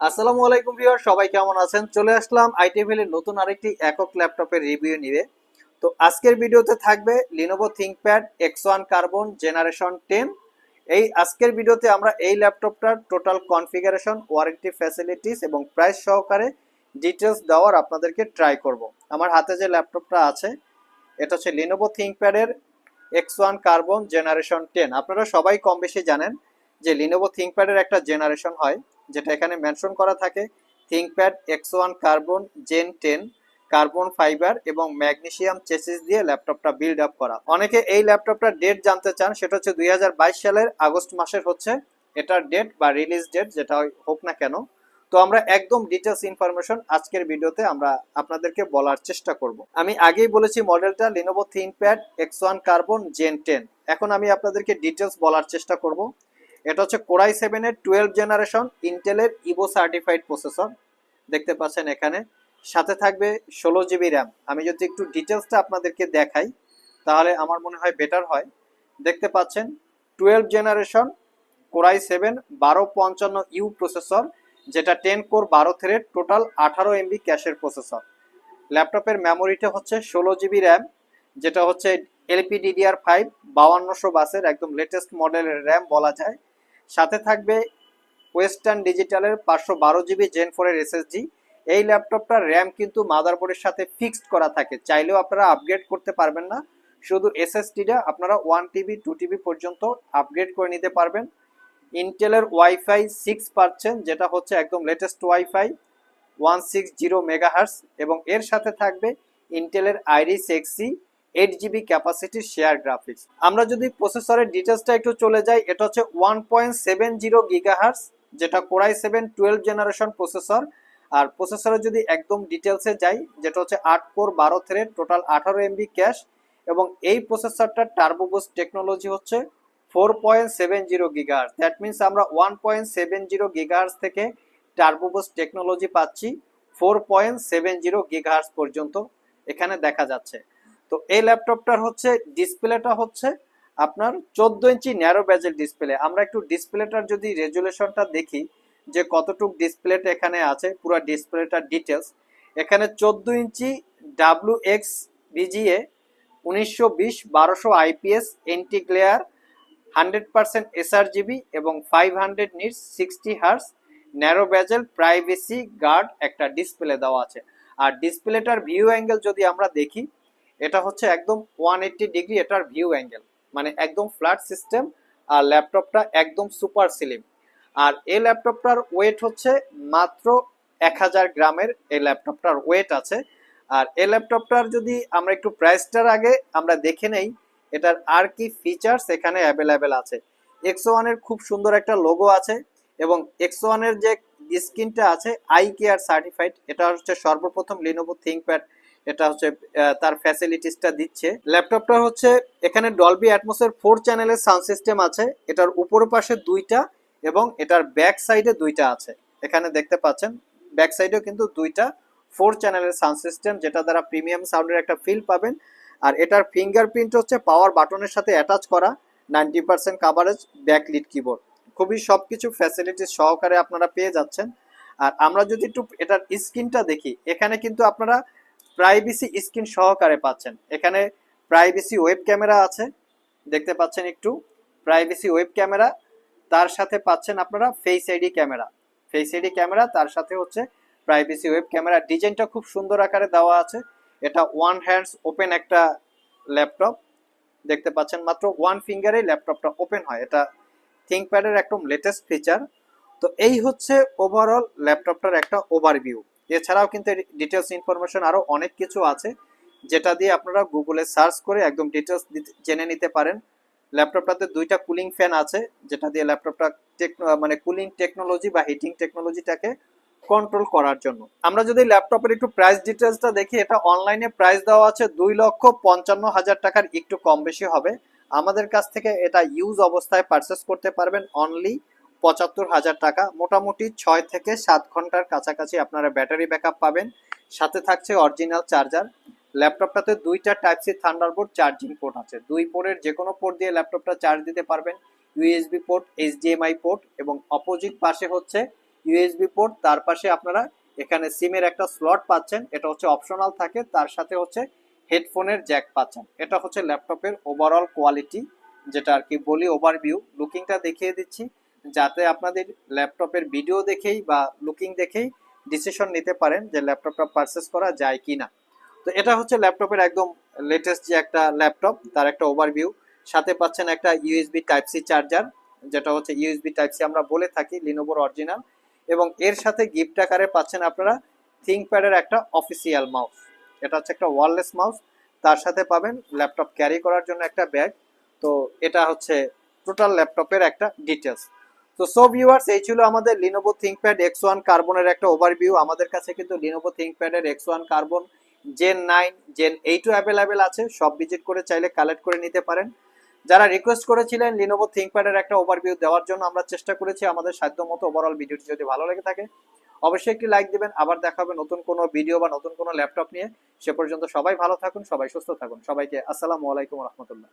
আসসালামু আলাইকুম ভিউয়ার, সবাই কেমন আছেন? চলে আসলাম আইটিভেল এর নতুন আরেকটি একক ল্যাপটপের রিভিউ নিয়ে। তো আজকের ভিডিওতে থাকবে Lenovo ThinkPad X one carbon generation ten এই আজকের ভিডিওতে আমরা এই ল্যাপটপটার টোটাল কনফিগারেশন ওয়ারেন্টি ফ্যাসিলিটিস এবং প্রাইস সহকারে ডিটেলস দেওয়ার আপনাদেরকে ট্রাই করব। আমার হাতে যে ল্যাপটপটা আছে, এটা হচ্ছে Lenovo থিংকপ্যাডের X one carbon generation ten আপনারা সবাই কম বেশি জানেন যে লিনোভো থিংকপ্যাডের একটা জেনারেশন হয়। যেটা এখানে মেনশন করা থাকে ThinkPad X one carbon gen ten carbon fibre এবং ম্যাগনেশিয়াম চেসিস দিয়ে ল্যাপটপটা বিল্ড আপ করা। অনেকে এই ল্যাপটপটার ডেট জানতে চান, সেটা হচ্ছে দুই হাজার বাইশ সালের আগস্ট মাসের হচ্ছে। এটার ডেট বা রিলিজ ডেট যেটা হোক না কেন। তো আমরা একদম ডিটেলস ইনফরমেশন আজকের ভিডিওতে আমরা আপনাদেরকে বলার চেষ্টা করব। আমি আগেই বলেছি মডেলটা Lenovo ThinkPad X one carbon gen ten এখন আমি আপনাদেরকে ডিটেলস বলার চেষ্টা করব। এটা হচ্ছে কোরাই সেভেনের টুয়েলভ জেনারেশন ইন্টেলের ইভো সার্টিফাইড প্রসেসর। দেখতে পাচ্ছেন এখানে। সাথে থাকবে ষোলো জিবি র্যাম। আমি যদি একটু ডিটেলসটা আপনাদেরকে দেখাই, তাহলে আমার মনে হয় বেটার হয়। দেখতে পাচ্ছেন, টুয়েলভ জেনারেশন কোরাই সেভেন বারো পঞ্চান্ন ইউ প্রসেসর, যেটা টেন কোর বারো থ্রেড, টোটাল আঠারো এমবি ক্যাশের প্রসেসর। ল্যাপটপের মেমোরিটা হচ্ছে ষোলো জিবি র্যাম, যেটা হচ্ছে এলপিডিডিআর ফাইভ বাউান্নশো বাসের একদম লেটেস্ট মডেলের র্যাম বলা যায়। সাথে থাকবে ওয়েস্টার্ন ডিজিটালের পাঁচশো বারো জিবি জেন ফোরের এসএসডি এই ল্যাপটপটার র্যাম কিন্তু মাদারবোর্ডের সাথে ফিক্সড করা থাকে, চাইলেও আপনারা আপগ্রেড করতে পারবেন না। শুধু এসএসডিটা আপনারা ওয়ান টিবি টু টিবি পর্যন্ত আপগ্রেড করে নিতে পারবেন। ইন্টেলের ওয়াইফাই সিক্স পাচ্ছেন, যেটা হচ্ছে একদম latest WiFi one six zero megahertz এবং এর সাথে থাকবে ইন্টেলের Iris Xe eight GB capacity share graphics আমরা যদি প্রসেসরের ডিটেলসটা একটু চলে যাই, এটা হচ্ছে one point seven zero gigahertz যেটা Core i seven twelve generation processor আর প্রসেসরে যদি একদম ডিটেলসে যাই, যেটা হচ্ছে আট কোর বারো থ্রেড টোটাল আঠারো এমবি ক্যাশ এবং এই প্রসেসরটার টার্বোবুস টেকনোলজি হচ্ছে four point seven zero gigahertz that means আমরা one point seven zero gigahertz থেকে টার্বোবুস টেকনোলজি পাচ্ছি four point seven zero gigahertz পর্যন্ত। এখানে দেখা যাচ্ছে। তো এই ল্যাপটপটার হচ্ছে ডিসপ্লেটা হচ্ছে আপনার চোদ্দ ইঞ্চি ন্যারো ব্যাজেল ডিসপ্লে আমরা একটু ডিসপ্লেটার যদি রেজুলেশনটা দেখি যে কতটুক ডিসপ্লেটা এখানে আছে, পুরো ডিসপ্লেটার ডিটেলস এখানে চোদ্দ ইঞ্চি ডাব্লু এক্স ভিজিএ, উনিশশো বিশ বারোশো IPS anti glare hundred percent sRGB এবং five hundred nits, sixty hertz narrow bezel privacy guard একটা ডিসপ্লে দেওয়া আছে। আর ডিসপ্লেটার ভিউ অ্যাঙ্গেল যদি আমরা দেখি এটা হচ্ছে একদম ওয়ান এইট্টি ডিগ্রি এটার ভিউ অ্যাঙ্গেল মানে একদম ফ্ল্যাট সিস্টেম আর ল্যাপটপটা একদম সুপার স্লিম আর এই ল্যাপটপটার ওয়েট হচ্ছে মাত্র এক হাজার গ্রামের এই ল্যাপটপটার ওয়েট আছে। আর এই ল্যাপটপটার যদি আমরা একটু প্রাইসটার আগে আমরা দেখে নেই, এটার আর কি ফিচার্স এখানে অ্যাভেলেবেল আছে? এক্সো ওয়ানের খুব সুন্দর একটা লোগো আছে এবং এক্সো ওয়ানের যে স্ক্রিনটা আছে আই কেয়ার সার্টিফাইড এটা হচ্ছে সর্বপ্রথম লিনোভো থিংকপ্যাড এটা হচ্ছে তার ফ্যাসিলিটিসটা দিচ্ছে। ল্যাপটপটা হচ্ছে, এখানে ডলবি অ্যাটমসের ফোর চ্যানেলের সাউন্ড সিস্টেম আছে। এটার উপরের পাশে দুইটা এবং এটার ব্যাক সাইডে দুইটা আছে। এখানে দেখতে পাচ্ছেন ব্যাক সাইডেও কিন্তু দুইটা ফোর চ্যানেলের সাউন্ড সিস্টেম যেটা দ্বারা প্রিমিয়াম সাউন্ডের একটা ফিল পাবেন। আর এটার ফিঙ্গারপ্রিন্ট হচ্ছে পাওয়ার বাটনের সাথে অ্যাটাচ করা ninety percent coverage backlit keyboard খুবই সব কিছু ফ্যাসিলিটিস সহকারে আপনারা পেয়ে যাচ্ছেন। আর আমরা যদি একটু এটার স্ক্রিনটা দেখি, এখানে কিন্তু আপনারা প্রাইভেসি স্ক্রিন সহকারে পাচ্ছেন। এখানে প্রাইভেসি ওয়েব ক্যামেরা আছে। দেখতে পাচ্ছেন একটু। প্রাইভেসি ওয়েব ক্যামেরা তার সাথে পাচ্ছেন আপনারা face ID camera face ID camera তার সাথে হচ্ছে প্রাইভেসি ওয়েব ক্যামেরা ডিজাইনটা খুব সুন্দর আকারে দেওয়া আছে। এটা ওয়ান হ্যান্ডস ওপেন একটা ল্যাপটপ দেখতে পাচ্ছেন মাত্র ওয়ান ফিঙ্গারে ল্যাপটপটা ওপেন হয়। এটা থিঙ্কপ্যাডের একদম লেটেস্ট ফিচার তো এই হচ্ছে ওভারঅল ল্যাপটপটার একটা ওভারভিউ এছাড়াও কিন্তু ডিটেলস ইনফরমেশন আরও অনেক কিছু আছে, যেটা দিয়ে আপনারা গুগলে সার্চ করে একদম ডিটেলস জেনে নিতে পারেন। ল্যাপটপটাতে দুইটা কুলিং ফ্যান আছে, যেটা দিয়ে ল্যাপটপটা মানে কুলিং টেকনোলজি বা হিটিং টেকনোলজিটাকে কন্ট্রোল করার জন্য। আমরা যদি ল্যাপটপের একটু প্রাইস ডিটেলসটা দেখি, এটা অনলাইনে প্রাইস দেওয়া আছে দুই লক্ষ পঞ্চান্ন হাজার টাকার, একটু কম বেশি হবে। আমাদের কাছ থেকে এটা ইউজ অবস্থায় পারচেস করতে পারবেন অনলি পঁচাত্তর হাজার টাকা। মোটামুটি ছয় থেকে সাত ঘণ্টার কাছাকাছি আপনারা ব্যাটারি ব্যাকআপ পাবেন। সাথে থাকছে অরিজিনাল চার্জার। ল্যাপটপটাতে দুইটা type C Thunderbolt charging port আছে। দুই পোর্টের যে কোনো পোর্ট দিয়ে ল্যাপটপটা চার্জ দিতে পারবেন। ইউএসবি পোর্ট এইচডিএমআই পোর্ট এবং অপোজিট পাশে হচ্ছে ইউএসবি পোর্ট তার পাশে আপনারা এখানে সিমের একটা স্লট পাচ্ছেন। এটা হচ্ছে অপশনাল থাকে। তার সাথে হচ্ছে হেডফোনের জ্যাক পাচ্ছেন। এটা হচ্ছে ল্যাপটপের ওভারঅল কোয়ালিটি যেটা আর কি বলি ওভারভিউ লুকিংটা দেখিয়ে দিচ্ছি। যাতে আপনাদের ল্যাপটপের ভিডিও দেখেই বা লুকিং দেখেই ডিসিশন নিতে পারেন যে ল্যাপটপটা পারচেস করা যায় কি না তো এটা হচ্ছে ল্যাপটপের একদম লেটেস্ট যে একটা ল্যাপটপ, তার একটা ওভারভিউ সাথে পাচ্ছেন একটা ইউএসবি টাইপ সি চার্জার যেটা হচ্ছে ইউএসবি টাইপ সি আমরা বলে থাকি লিনোভোর অরিজিনাল এবং এর সাথে গিফট আকারে পাচ্ছেন আপনারা থিঙ্কপ্যাডের একটা অফিসিয়াল মাউস এটা হচ্ছে একটা ওয়ারলেস মাউস তার সাথে পাবেন ল্যাপটপ ক্যারি করার জন্য একটা ব্যাগ তো এটা হচ্ছে টোটাল ল্যাপটপের একটা ডিটেলস তো সো ভিউয়ার্স, এই ছিল আমাদের লিনোভো থিঙ্কপ্যাড এক্স ওয়ান কার্বনের একটা ওভারভিউ আমাদের কাছে কিন্তু Lenovo থিঙ্কপ্যাডের X one Carbon Gen nine Gen এইটও available আছে। সব ভিজিট করে চাইলে কালেক্ট করে নিতে পারেন। যারা রিকোয়েস্ট করেছিলেন লিনোভো থিঙ্কপ্যাডের একটা ওভারভিউ দেওয়ার জন্য, আমরা চেষ্টা করেছি আমাদের সাধ্য মতো ওভারঅল ভিডিওটি যদি ভালো লেগে থাকে। অবশ্যই একটি লাইক দিবেন। আবার দেখা হবে নতুন কোনো ভিডিও বা নতুন কোনো ল্যাপটপ নিয়ে। সে পর্যন্ত সবাই ভালো থাকুন, সবাই সুস্থ থাকুন। সবাইকে আসসালামু আলাইকুম রহমতুল্লাহ।